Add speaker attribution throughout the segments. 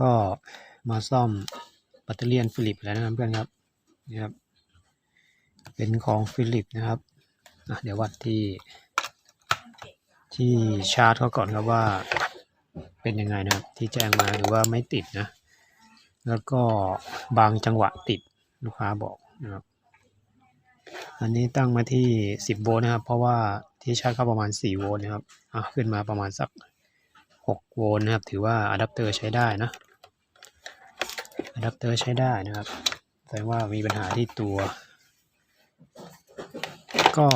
Speaker 1: ก็มาซ่อมแบตเตอรี่ฟิลิปแล้วนะครับเพื่อนครับนี่ครับ เป็นของฟิลิปนะครับเดี๋ยววัดที่ ที่ชาร์จเขาก่อนครับว่าเป็นยังไงนะครับ ที่แจ้งมาหรือว่าไม่ติดนะ แล้วก็บางจังหวะติดลูกค้าบอกนะครับ อันนี้ตั้งมาที่ 10 โวลต์นะครับ เพราะว่าที่ชาร์จเข้าประมาณ 4 โวลต์นะครับอะขึ้นมาประมาณสัก 6 โวลต์นะครับ ถือว่าอะแดปเตอร์ใช้ได้นะอะแดปเตอร์ใช้ได้นะครับแสดงว่ามีปัญหาที่ตัว ก็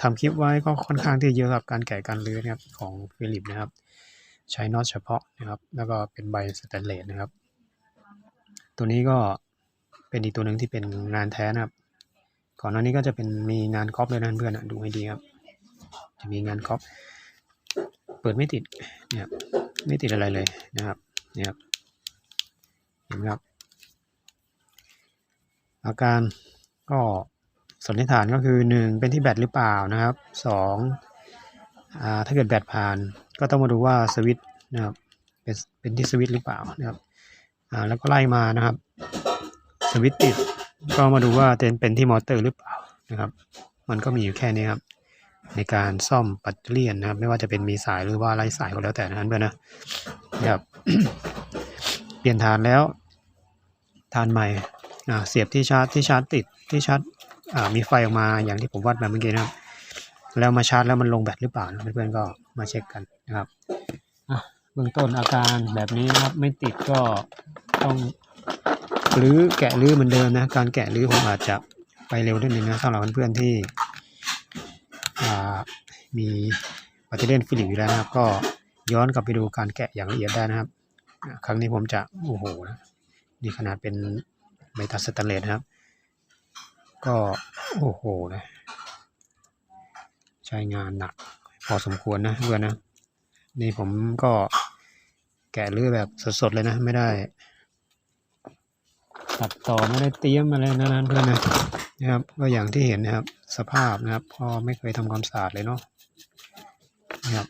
Speaker 1: ทำคลิปไว้ก็ค่อนข้างที่เยอะครับการแกะการรื้อนะครับของฟิลิปนะครับ ใช้น็อตเฉพาะนะครับ แล้วก็เป็นใบสแตนเลสนะครับ ตัวนี้ก็เป็นอีกตัวหนึ่งที่เป็นงานแท้นะครับ ก่อนหน้านี้ก็จะเป็นมีงานก๊อปเลยนะเพื่อนนะดูให้ดีครับ จะมีงานก๊อป เปิดไม่ติดเนี่ยครับไม่ติดอะไรเลยนะครับเนี่ยครับเห็นไหมครับ อาการก็สันนิษฐานก็คือหนึ่งเป็นที่แบตหรือเปล่านะครับสองอ่าถ้าเกิดแบตผ่าน ก็ต้องมาดูว่าสวิตช์นะครับเป็นเป็นที่สวิตช์หรือเปล่านะครับอ่าแล้วก็ไล่มานะครับสวิตช์ติดก็มาดูว่าเป็นเป็นที่มอเตอร์หรือเปล่านะครับ มันก็มีอยู่แค่นี้ครับ ในการซ่อมปัตเตอรี่นนะครับ ไม่ว่าจะเป็นมีสายหรือว่าไร้สายก็แล้วแต่นั้นเพื่อนนะครับเปลี่ยนฐานแล้วฐานใหม่เสียบที่ชาร์จที่ชาร์จติดที่ชาร์จมีไฟออกมาอย่างที่ผมวัดมาเมื่อกี้นะครับ แล้วมาชาร์จแล้วมันลงแบตหรือเปล่านะเพื่อนๆก็มาเช็คกันนะครับเบื้องต้นอาการแบบนี้นะครับไม่ติดก็ต้องรื้อแกะรื้อเหมือนเดิมนะการแกะรื้อผมอาจจะไปเร็วนิดนึงนะสำหรับเพื่อนๆที่ มีปัตเตอร์ฟิลิปอยู่แล้วนะครับ ก็ย้อนกลับไปดูการแกะอย่างละเอียดได้นะครับ ครั้งนี้ผมจะโอ้โหนะนี่ขนาดเป็นไมตัสแตนเลสนะครับ ก็โอ้โหนะใช้งานหนักพอสมควรนะเพื่อนนะ นี่ผมก็แกะเลือแบบสดๆเลยนะ ไม่ได้ ตัดต่อไม่ได้เตรียมอะไรนะนั้นเพื่อนนะ นะครับ ก็อย่างที่เห็นนะครับ สภาพนะครับพอไม่เคยทำความสะอาดเลยเนาะนะครับ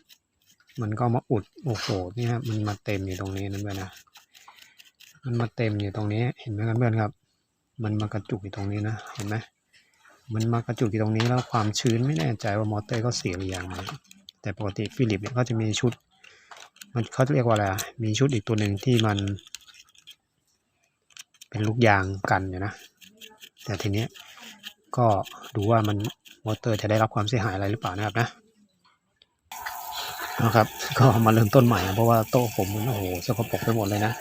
Speaker 1: มันก็มาอุดโอ้โหนี่ครับมันมาเต็มอยู่ตรงนี้นั่นเพื่อนนะมันมาเต็มอยู่ตรงนี้ เห็นไหมครับเพื่อนครับ มันมากระจุกอยู่ตรงนี้นะเห็นไหมมันมากระจุกอยู่ตรงนี้แล้วความชื้นไม่แน่ใจว่ามอเตอร์เขาเสียหรือยังนแต่ปกติฟิลิปเนี่ยเขาจะมีชุด มันเขาเรียกว่าอะไรมีชุดอีกตัวหนึ่งที่มัน เป็นลูกยางกันอยู่นะแต่ทีเนี้ย ก็ดูว่ามันมอเตอร์จะได้รับความเสียหายอะไรหรือเปล่านะครับนะนะครับก็มาเริ่มต้นใหม่นะเพราะว่าโต๊ะผมมันโอ้โหสกปรกไปหมดเลยนะ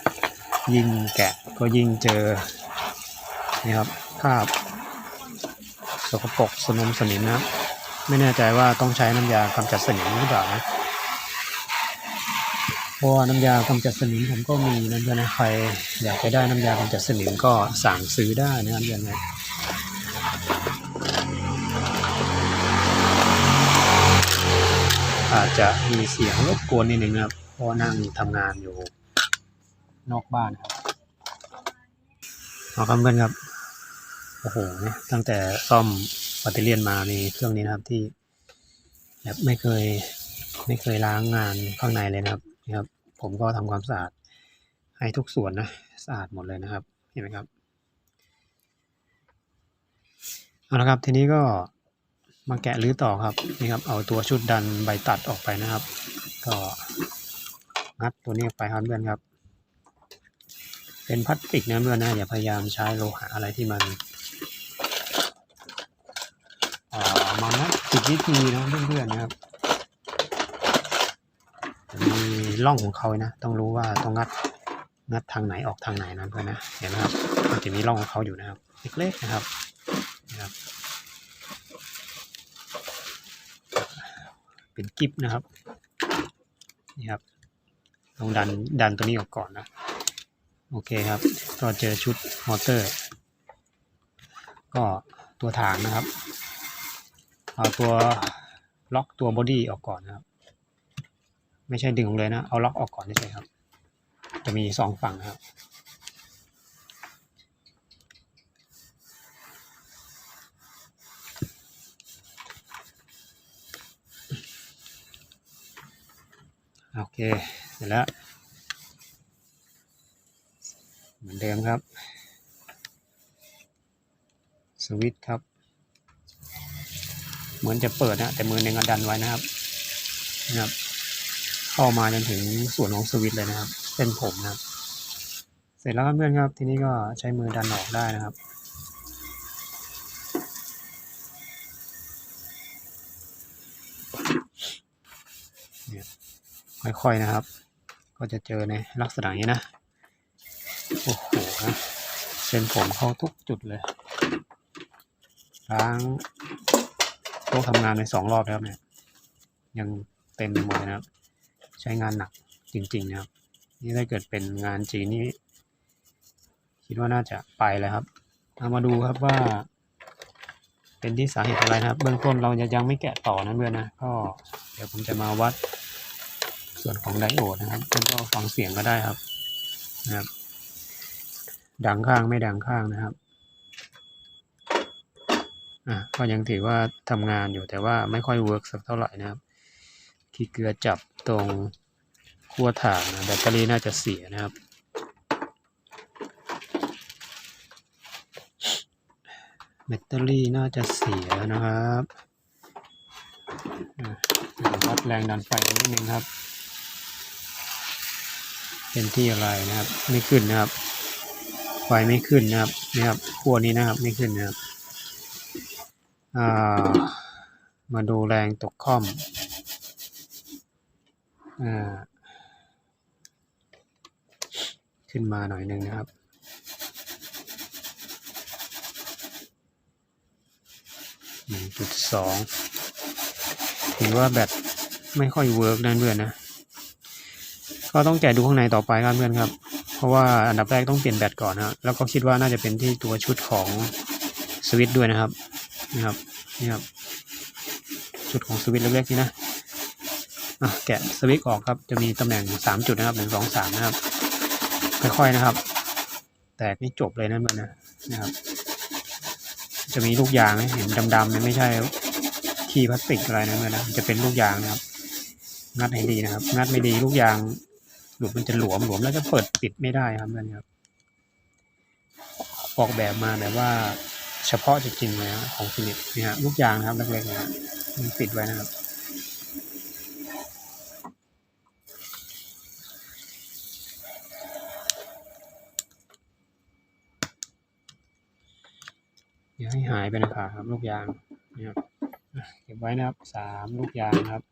Speaker 1: ยิ่งแกะก็ยิ่งเจอนี่ครับคราบสกปรกสนมสนิมนะไม่แน่ใจว่าต้องใช้น้ำยากำจัดสนิมหรือเปล่านะเพราะว่าน้ำยากำจัดสนิมผมก็มีนะเพื่อนนะใครอยากจะได้น้ำยากำจัดสนิมก็สั่งซื้อได้นะครับเพื่อนนะ อาจจะมีเสียงรบกวนนิดนึงนะครับเพราะนั่งทำงานอยู่ นอกบ้านครับเอาครับเพื่อนครับ โอ้โหเนี่ยตั้งแต่ซ่อมแบตเตอรี่มาในเครื่องนี้นะครับที่แบบไม่เคยไม่เคยล้างงานข้างในเลยนะครับนะครับ ผมก็ทำความสะอาดให้ทุกส่วนนะสะอาดหมดเลยนะครับเห็นไหมครับเอาละครับทีนี้ก็ มาแกะรื้อต่อครับนี่ครับ เอาตัวชุดดันใบตัดออกไปนะครับ ก็งัดตัวนี้ไปครับเพื่อนครับ เป็นพลาสติกนะเพื่อนนะอย่าพยายามใช้โลหะอะไรที่มันอ่ามานะผิดวิธีนะเพื่อนๆนะครับมีร่องของเขานะ ต้องรู้ว่าต้องงัดงัดทางไหนออกทางไหนนะเพื่อนนะเห็นไหมครับมันจะมีร่องของเขาอยู่นะครับเล็กๆนะครับ เป็นกิฟนะครับนี่ครับต้องดันดันตัวนี้ออกก่อนนะ โอเคครับ ก็เจอชุดมอเตอร์ ก็ตัวถางนะครับเอาตัวล็อกตัวบอดี้ออกก่อนนะครับ ไม่ใช่ดึงเลยนะ เอาล็อกออกก่อนนี่ใช่ครับ จะมีสองฝั่งนะครับ โอเค เสร็จแล้ว เหมือนเดิมครับ สวิตช์ครับ เหมือนจะเปิดนะ แต่มือหนึ่งอดันไว้นะครับนะครับ เข้ามาจนถึงส่วนของสวิตช์เลยนะครับเส้นผมนะครับ เสร็จแล้วครับเพื่อนครับ ทีนี้ก็ใช้มือดันออกได้นะครับ ค่อยๆนะครับ ก็จะเจอในลักษณะนี้นะ โอ้โหนะเส้นผมเข้าทุกจุดเลยล้างโต๊ะทำงานในสองรอบแล้วเนี่ย ยังเต็มหมดนะครับ ใช้งานหนักจริงๆนะครับ นี่ถ้าเกิดเป็นงานจีนนี่คิดว่าน่าจะไปแล้วครับเอามาดูครับว่า เป็นที่สาเหตุอะไรนะครับ เบื้องต้นเราจะยังไม่แกะต่อนะเพื่อนนะ ก็เดี๋ยวผมจะมาวัด ส่วนของไดโอดนะครับเพื่อนก็ฟังเสียงก็ได้ครับนะครับ ดังข้างไม่ดังข้างนะครับอะก็ยังถือว่าทำงานอยู่แต่ว่าไม่ค่อยเวิร์กสักเท่าไหร่นะครับขี้เกลือจับตรงขั้วถ่านนะแบตเตอรี่น่าจะเสียนะครับ แบตเตอรี่น่าจะเสียนะครับอะวัดแรงดันไฟนิดนึงครับ เป็นที่อะไรนะครับ ไม่ขึ้นนะครับ ไฟไม่ขึ้นนะครับนี่ครับขั้วนี้นะครับไม่ขึ้นนะครับามาดูแรงตกค่อมอขึ้นมาหน่อยหนึ่งนะครับหนึ่งจุดสองถือว่าแบตไม่ค่อยเวิร์กนะเพื่อนนะ ก็ต้องแกะดูข้างในต่อไปครับเพื่อนครับ เพราะว่าอันดับแรกต้องเปลี่ยนแบตก่อนนะแล้วก็คิดว่าน่าจะเป็นที่ตัวชุดของสวิตด้วยนะครับนี่ครับนี่ครับชุดของสวิตเล็กๆนี่นะอะแกะสวิตออกครับจะมีตำแหน่งสามจุดนะครับหนึ่งสองสามนะครับค่อยๆนะครับ แตกนี่จบเลยนะเพื่อนนะนะครับ จะมีลูกยางเห็นดำๆนี่ไม่ใช่ขี้พลาสติกอะไรนะเพื่อนนะจะเป็นลูกยางนะครับงัดให้ดีนะครับ งัดไม่ดีลูกยาง หลุดมันจะหลวมหลวมแล้วจะเปิดปิดไม่ได้ครับเพื่นครับออกแบบมาแบบว่าเฉพาะจริงๆเลยของฟิลิปนี่ฮะลูกยางนะครับเล็กๆนี่ยมันปิดไว้นะครับอย่าให้หายไปนะครับลูกยางนะครับเก็บไว้นะครับสามลูกยางครับ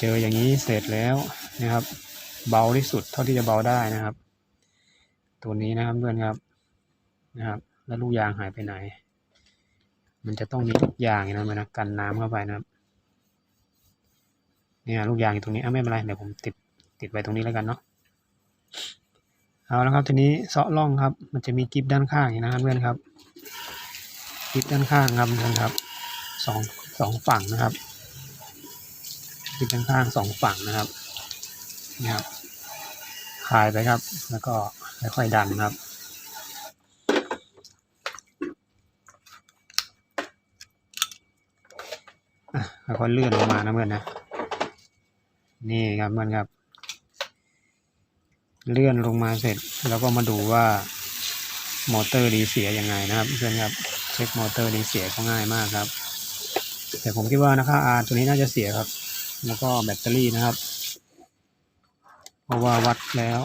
Speaker 1: เจออย่างนี้เสร็จแล้วนะครับ เบาที่สุดเท่าที่จะเบาได้นะครับ ตัวนี้นะครับเพื่อนครับนะครับ แล้วลูกยางหายไปไหน มันจะต้องมีลูกยางนะมันนะกันน้ำเข้าไปนะครับเนี่ยลูกยางอยู่ตรงนี้อะไม่เป็นไรเดี๋ยวผมติดติดไว้ตรงนี้แล้วกันเนาะเอาแล้วครับทีนี้เซาะร่องครับ มันจะมีกิฟด้านข้างอย่างนะครับเพื่อนครับกิฟด้านข้างครับเพื่อนครับสองสองฝั่งนะครับกิฟด้านข้างสองฝั่งนะครับนี่ครับ คลายไปครับ แล้วก็ค่อยๆดันครับอะค่อยๆเลื่อนลงมานะเพื่อนนะ นี่ครับเพื่อนครับ เลื่อนลงมาเสร็จ แล้วก็มาดูว่ามอเตอร์ดีเสียยังไงนะครับเพื่อนครับเช็คมอเตอร์ดีเสียก็ง่ายมากครับ แต่ผมคิดว่านะค่าตัวนี้น่าจะเสียครับ แล้วก็แบตเตอรี่นะครับ เพราะว่าวัดแล้ว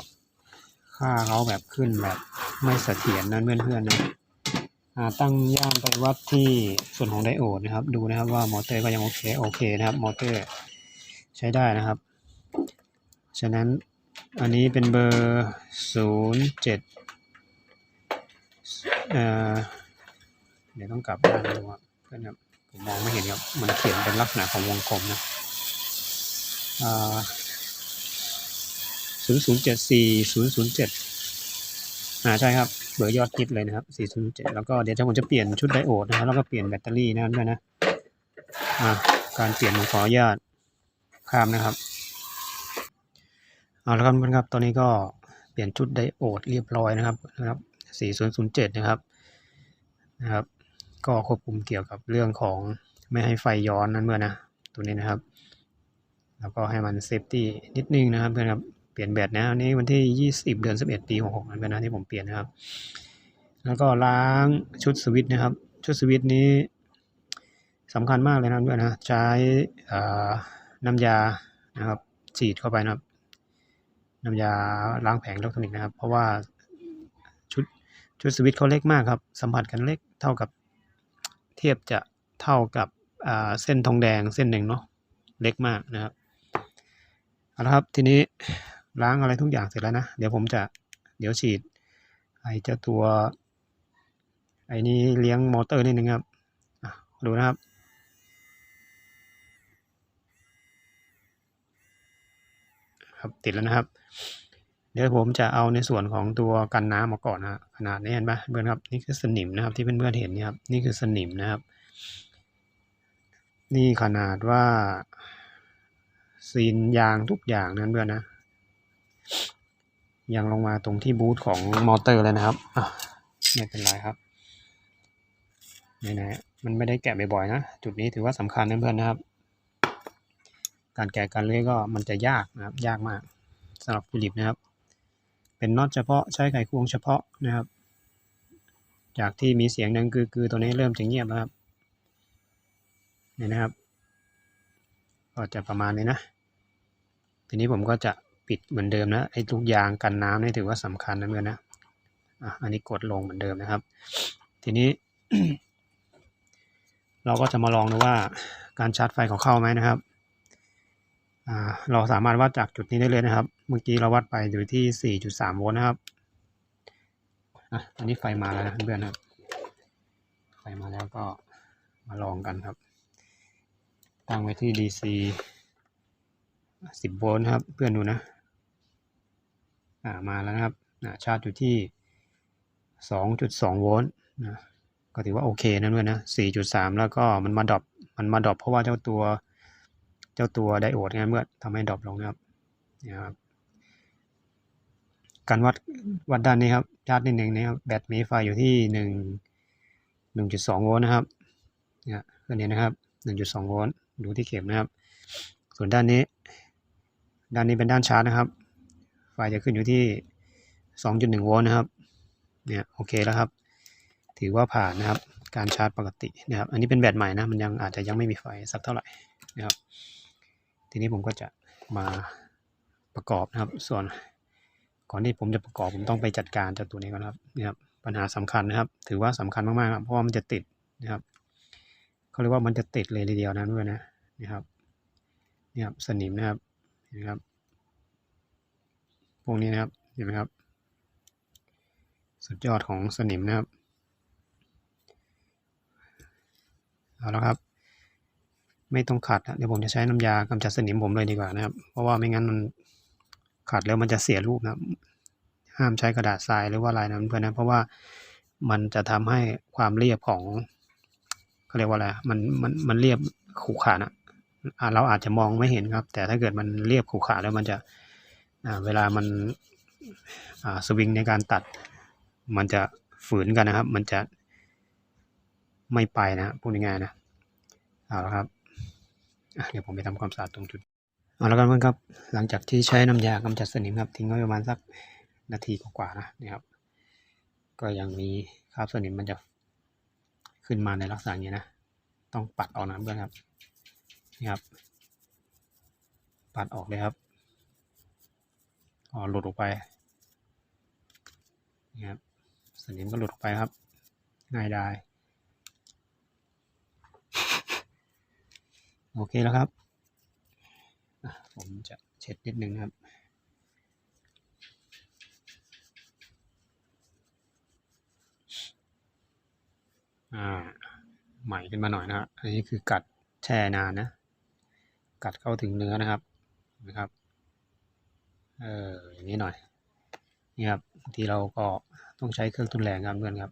Speaker 1: ค่าเขาแบบขึ้นแบบไม่เสถียรนั้นเพื่อนๆนะอ่าตั้งย่ามไปวัดที่ส่วนของไดโอดนะครับ ดูนะครับว่ามอเตอร์ก็ยังโอเคโอเคนะครับ มอเตอร์ใช้ได้นะครับ ฉะนั้นอันนี้เป็นเบอร์ศูนย์เจ็ดเอ่อเดี๋ยวต้องกลับด้านดูครับเพื่อนครับผมมองไม่เห็นครับ มันเขียนเป็นลักษณะของวงกลมนะอ่า ศูนย์ศูนย์เจ็ดสี่ศูนย์ศูนย์เจ็ดอ่าใช่ครับเบอร์ยอดฮิตเลยนะครับ407แล้วก็เดี๋ยวผมจะเปลี่ยนชุดไดโอดนะครับแล้วก็เปลี่ยนแบตเตอรี่นะครับด้วยนะอ่าการเปลี่ยนผมขออนุญาตข้ามนะครับเอาละครับเพื่อนครับตอนนี้ก็เปลี่ยนชุดไดโอดเรียบร้อยนะครับนะครับ4007นะครับนะครับก็ควบคุมเกี่ยวกับเรื่องของไม่ให้ไฟย้อนนั่นเมื่อนะตัวนี้นะครับ แล้วก็ให้มันเซฟตี้นิดนึงนะครับเพื่อนครับ เปลี่ยนแบตนะอันนี้วันที่ยี่สิบเดือนสิบเอ็ดปีหกหกนั่นเป็นนะที่ผมเปลี่ยนนะครับ แล้วก็ล้างชุดสวิตช์นะครับ ชุดสวิตช์นี้สำคัญมากเลยนะเพื่อนะใช้น้ำยานะครับฉีดเข้าไปนะครับ น้ำยาล้างแผงอิเล็กทรอนิกส์นะครับ เพราะว่าชุดชุดสวิตช์เขาเล็กมากครับ สัมผัสกันเล็กเท่ากับเทียบจะเท่ากับเส้นทองแดงเส้นหนึ่งเนาะเล็กมากนะครับเอาละครับทีนี้ ล้างอะไรทุกอย่างเสร็จแล้วนะ เดี๋ยวผมจะเดี๋ยวฉีดไอเจ้าตัว ไอนี้เลี้ยงมอเตอร์นิดนึงครับดูนะครับ ครับติดแล้วนะครับ เดี๋ยวผมจะเอาในส่วนของตัวกันน้ำมาก่อนนะขนาดนี้เห็นปะเพื่อนครับนี่คือสนิมนะครับที่เพื่อนๆเห็นนี่ครับ นี่คือสนิมนะครับ นี่ขนาดว่าซีนยางทุกอย่างนั้นเพื่อนนะ ยังลงมาตรงที่บูทของมอเตอร์เลยนะครับไม่เป็นไรครับไหนๆมันไม่ได้แกะบ่อยๆนะ จุดนี้ถือว่าสำคัญนะเพื่อนนะครับ การแกะการเลื่อยก็มันจะยากนะครับ ยากมากสำหรับฟิลิปนะครับ เป็นน็อตเฉพาะใช้ไขควงเฉพาะนะครับ จากที่มีเสียงดังคือๆตัวนี้เริ่มจะเงียบแล้วครับนี่นะครับ ก็จะประมาณนี้นะ ทีนี้ผมก็จะ ปิดเหมือนเดิมนะไอ้ลูกยางกันน้ำนี่ถือว่าสำคัญนะเพื่อนนะอะอันนี้กดลงเหมือนเดิมนะครับ ทีนี้ เราก็จะมาลองดูว่าการชาร์จไฟของเข้าไหมนะครับอ่าเราสามารถวัดจากจุดนี้ได้เลยนะครับ เมื่อกี้เราวัดไปอยู่ที่ 4.3 โวลต์นะครับอะอันนี้ไฟมาแล้วนะเพื่อนๆครับ ไฟมาแล้วก็มาลองกันครับ ตั้งไว้ที่ DC 10 โวลต์ครับ เพื่อนดูนะ มาแล้วนะครับชาร์จอยู่ที่ 2.2 โวลต์นะก็ถือว่าโอเคนะเพื่อนนะ 4.3 แล้วก็มันมาดรอปมันมาดรอปเพราะว่าเจ้าตัวเจ้าตัวไดโอดไงเมื่อทำให้ดรอปลงนะครับนี่ครับการวัดวัดด้านนี้ครับชาร์จนิดหนึ่งนะครับแบตมีไฟอยู่ที่หนึ่งหนึ่งจุดสองโวลต์นะครับเนี่ยเพื่อนเห็นนะครับหนึ่งจุดสองโวลต์ดูที่เข็มนะครับ ส่วนด้านนี้ ด้านนี้เป็นด้านชาร์จนะครับ ไฟจะขึ้นอยู่ที่สองจุดหนึ่งโวลต์นะครับ เนี่ยโอเคแล้วครับ ถือว่าผ่านนะครับ การชาร์จปกตินะครับ อันนี้เป็นแบตใหม่นะ มันยังอาจจะยังไม่มีไฟสักเท่าไหร่นะครับ ทีนี้ผมก็จะมาประกอบนะครับ ส่วนก่อนที่ผมจะประกอบผมต้องไปจัดการเจ้าตัวนี้ก่อนครับนี่ครับ ปัญหาสำคัญนะครับ ถือว่าสำคัญมากๆครับเพราะว่ามันจะติดนะครับเขาเรียกว่ามันจะติดเลยทีเดียวนะด้วยนะนี่ครับนี่ครับสนิมนะครับเนไหมครับ พวกนี้นะครับ เห็นไหมครับ สุดยอดของสนิมนะครับ เอาละครับ ไม่ต้องขัดนะเดี๋ยวผมจะใช้น้ำยากำจัดสนิมผมเลยดีกว่านะครับ เพราะว่าไม่งั้นมันขัดแล้วมันจะเสียรูปนะห้ามใช้กระดาษทรายหรือว่าลายน้ำเพื่อนนะเพราะว่ามันจะทำให้ความเรียบของเขาเรียกว่าอะไรมันมันมันเรียบขรุขระนะเราอาจจะมองไม่เห็นครับ แต่ถ้าเกิดมันเรียบขรุขระแล้วมันจะ เวลามันอ่าสวิงในการตัด มันจะฝืนกันนะครับ มันจะไม่ไปนะพูดง่ายๆนะเอาละครับอะเดี๋ยวผมไปทำความสะอาดตรงจุดเอาละกันเพื่อนครับ หลังจากที่ใช้น้ำยากำจัดสนิมครับทิ้งไว้ประมาณสักนาทีกว่าๆนะนี่ครับก็ยังมีคราบสนิมมันจะขึ้นมาในลักษณะนี้นะ ต้องปัดออกนะเพื่อนครับนี่ครับ ปัดออกเลยครับ อ๋อหลุดออกไปนี่ครับสนิมก็หลุดออกไปครับ ง่ายได้โอเคแล้วครับ ผมจะเช็ดนิดนึงครับ อ่า ใหม่ขึ้นมาหน่อยนะครับอันนี้คือกัดแช่นานนะ กัดเข้าถึงเนื้อนะครับนะครับ เอออย่างนี้หน่อยนี่ครับบางทีเราก็ต้องใช้เครื่องทุนแรงครับเพื่อนครับ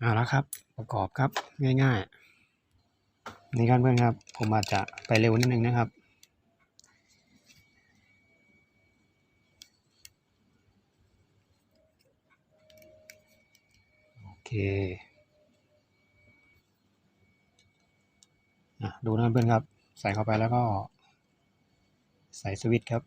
Speaker 1: เอาละครับ ประกอบครับง่ายๆนี่ครับเพื่อนครับ ผมอาจจะไปเร็วนิดนึงนะครับโอเคอะดูนะเพื่อนครับ ใส่เข้าไปแล้วก็ ใส่สวิตช์ครับ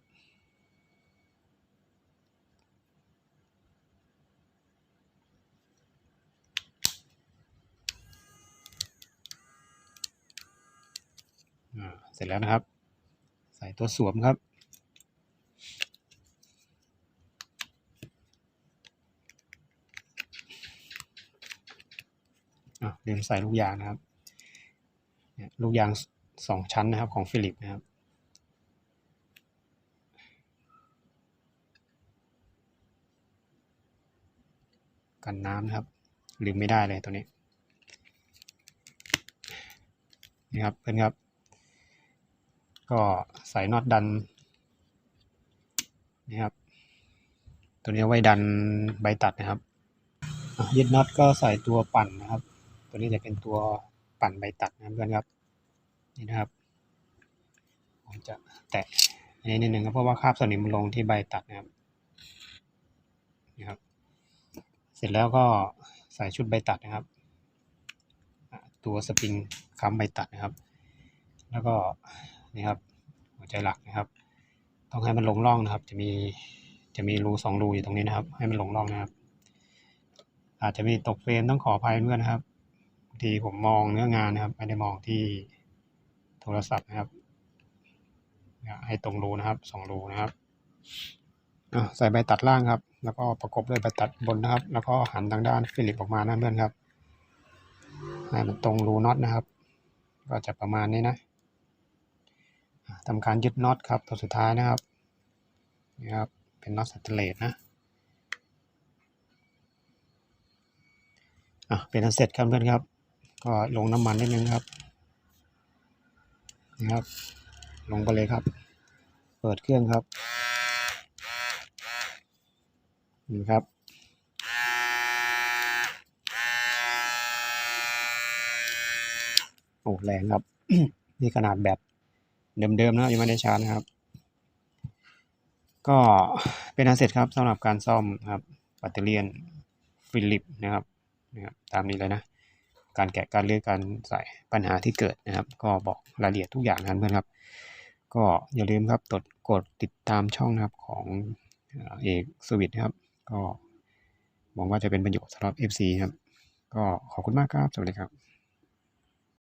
Speaker 1: เสร็จแล้วนะครับ ใส่ตัวสวมครับอะลืมใส่ลูกยางนะครับ ลูกยาง สองชั้นนะครับของฟิลิปนะครับกันน้ำนะครับลืมไม่ได้เลยตัวนี้นี่ครับเพื่อนครับ ก็ใส่น็อตดันนี่ครับ ตัวนี้ไว้ดันใบตัดนะครับยึดน็อตก็ใส่ตัวปั่นนะครับ ตัวนี้จะเป็นตัวปั่นใบตัดนะเพื่อนครับ นี่นะครับผมจะแตะอันนี้นิดนึงครับเพราะว่าคราบสนิมลงที่ใบตัดนะครับนี่ครับ เสร็จแล้วก็ใส่ชุดใบตัดนะครับ ตัวสปริงค้ำใบตัดนะครับ แล้วก็นี่ครับหัวใจหลักนะครับ ต้องให้มันลงร่องนะครับ จะมีจะมีรูสองรูอยู่ตรงนี้นะครับ ให้มันลงร่องนะครับ อาจจะมีตกเฟรมต้องขออภัยเพื่อนนะครับบางทีผมมองเนื้องานนะครับ ไม่ได้มองที่ รศัพท์นะครับให้ตรงรูนะครับสองรูนะครับใส่ใบตัดล่างครับ แล้วก็ประกบด้วยใบตัดบนนะครับ แล้วก็หันทางด้านฟิลิปออกมานะเพื่อนครับให้มันตรงรูน็อตนะครับ ก็จะประมาณนี้นะอะทำการยึดน็อตครับตัวสุดท้ายนะครับนี่ครับเป็นน็อตสแตนเลสนะอะเป็นอันเสร็จครับเพื่อนครับ ก็ลงน้ำมันนิดนึงครับ นะครับ ลงไปเลยครับ เปิดเครื่องครับนี่ครับ โอ้แรงครับ นี่ขนาดแบตเดิมๆนะยังไม่ได้ชาร์จนะครับ ก็เป็นอันเสร็จครับสำหรับการซ่อมครับแบตเตอรี่ฟิลิปนะครับนะครับ ตามนี้เลยนะ การแกะการเลือกการใส่ปัญหาที่เกิดนะครับ ก็บอกรายละเอียดทุกอย่างนะเพื่อนครับ ก็อย่าลืมครับกดกดติดตามช่องนะครับของเอ่อเอกสวิตนะครับ ก็หวังว่าจะเป็นประโยชน์สำหรับ FC ครับ ก็ขอบคุณมากครับ สวัสดีครับ